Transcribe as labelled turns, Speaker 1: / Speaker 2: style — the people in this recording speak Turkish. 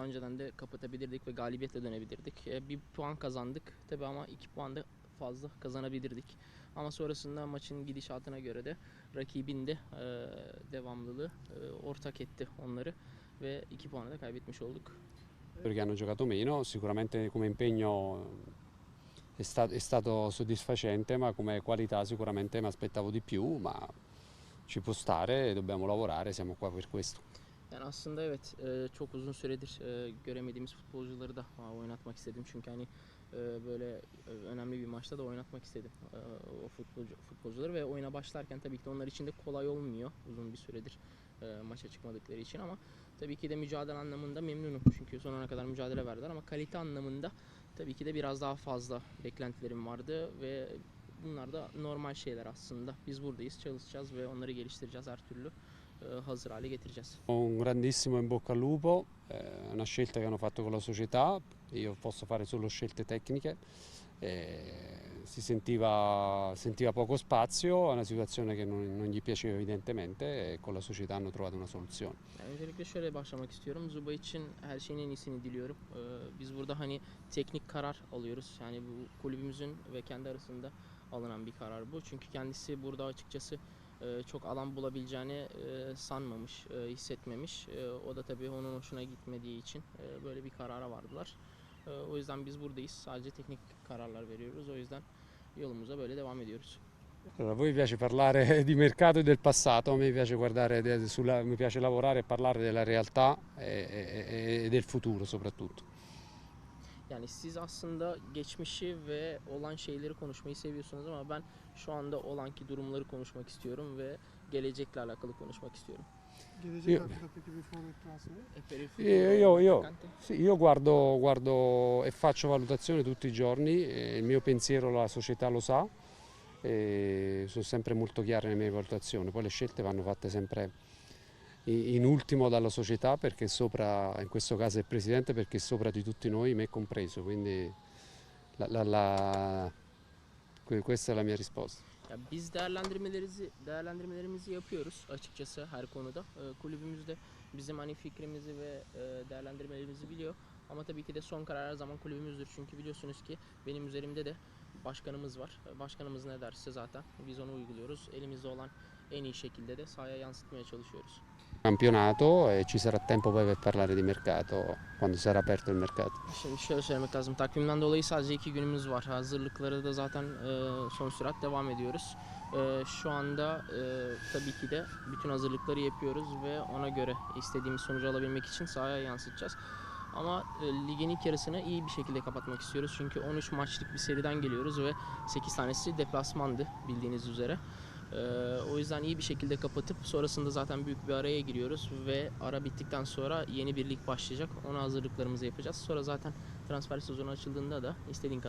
Speaker 1: Daha önceden de kapatabilirdik ve galibiyetle dönebilirdik. E, bir puan kazandık tabi ama iki puan da fazla kazanabilirdik. Ama sonrasında maçın gidişatına göre de rakibin de e, devamlılığı e, ortak etti onları ve iki puanı da kaybetmiş olduk.
Speaker 2: perché hanno giocato meno, sicuramente come impegno è, sta- è stato soddisfacente, ma come qualità sicuramente mi aspettavo di più, ma ci può stare, dobbiamo lavorare, siamo qua per questo.
Speaker 1: Yani aslında evet e, çok uzun süredir e, göremediğimiz futbolcuları da ha, oynatmak istedim. Çünkü hani e, böyle e, önemli bir maçta da oynatmak istedim e, o futbolcu, futbolcuları ve oyuna başlarken tabii ki de onlar için de kolay olmuyor uzun bir süredir e, maça çıkmadıkları için ama tabii ki de mücadele anlamında memnunum. Çünkü sonuna kadar mücadele verdiler ama kalite anlamında tabii ki de biraz daha fazla beklentilerim vardı ve bunlar da normal şeyler aslında. Biz buradayız, çalışacağız ve onları geliştireceğiz her türlü e, hazır hale getireceğiz.
Speaker 2: Un grandissimo in bocca al lupo, eh, è una scelta che hanno fatto con la società, io posso fare solo scelte tecniche, si sentiva, sentiva poco spazio, è una situazione che non, non gli piaceva evidentemente e con la società hanno trovato una soluzione.
Speaker 1: Yani öncelikle şöyle başlamak istiyorum. Zuba için her şeyin en iyisini diliyorum. Ee, biz burada hani teknik karar alıyoruz. Yani bu kulübümüzün ve kendi arasında alınan bir karar bu. Çünkü kendisi burada açıkçası e, çok alan bulabileceğini e, sanmamış, e, hissetmemiş. O da tabii onun hoşuna gitmediği için böyle bir karara vardılar. O yüzden biz buradayız. Sadece teknik kararlar veriyoruz. O yüzden yolumuza böyle devam ediyoruz.
Speaker 2: Allora, a voi piace parlare di mercato e del passato, a me piace guardare, sulla- mi piace lavorare e parlare della realtà e, e- e del futuro soprattutto.
Speaker 1: Yani siz aslında geçmişi ve olan şeyleri konuşmayı seviyorsunuz ama ben şu anda olanki durumları konuşmak istiyorum ve gelecekle alakalı konuşmak istiyorum.
Speaker 3: Gelecek
Speaker 2: Io-
Speaker 3: hakkında peki bir?
Speaker 1: E per il
Speaker 2: Io, io- io- sì, io guardo, guardo e faccio valutazione tutti i giorni, il mio pensiero la società lo sa, e sono sempre molto chiare nelle mie valutazioni, poi le scelte vanno fatte sempre in ultimo dalla società perché sopra, in questo caso il presidente, perché sopra di tutti noi, me compreso, quindi la- la- la- que- questa è la mia risposta.
Speaker 1: Ya biz değerlendirmelerimizi değerlendirmelerimizi yapıyoruz açıkçası her konuda. Ee, kulübümüz de bizim hani fikrimizi ve e, değerlendirmelerimizi biliyor. Ama tabii ki de son karar her zaman kulübümüzdür. Çünkü biliyorsunuz ki benim üzerimde de başkanımız var. Ee, Başkanımız ne derse zaten biz onu uyguluyoruz. Elimizde olan en iyi şekilde de sahaya yansıtmaya çalışıyoruz.
Speaker 2: Campionato e ci sarà tempo poi per parlare di mercato quando sarà aperto il mercato.
Speaker 1: Şimdi şöyle söylemek lazım. Takvimden dolayı sadece iki günümüz var. Hazırlıkları da zaten e, son sürat devam ediyoruz. E, şu anda e, tabii ki de bütün hazırlıkları yapıyoruz ve ona göre istediğimiz sonucu alabilmek için sahaya yansıtacağız. Ama e, ligin ilk yarısını iyi bir şekilde kapatmak istiyoruz. Çünkü 13 maçlık bir seriden geliyoruz ve 8 tanesi deplasmandı bildiğiniz üzere. E, o yüzden iyi bir şekilde kapatıp sonrasında zaten büyük bir araya giriyoruz ve ara bittikten sonra yeni bir lig başlayacak. Ona hazırlıklarımızı yapacağız. Sonra zaten transfer sezonu açıldığında da istediğin kadar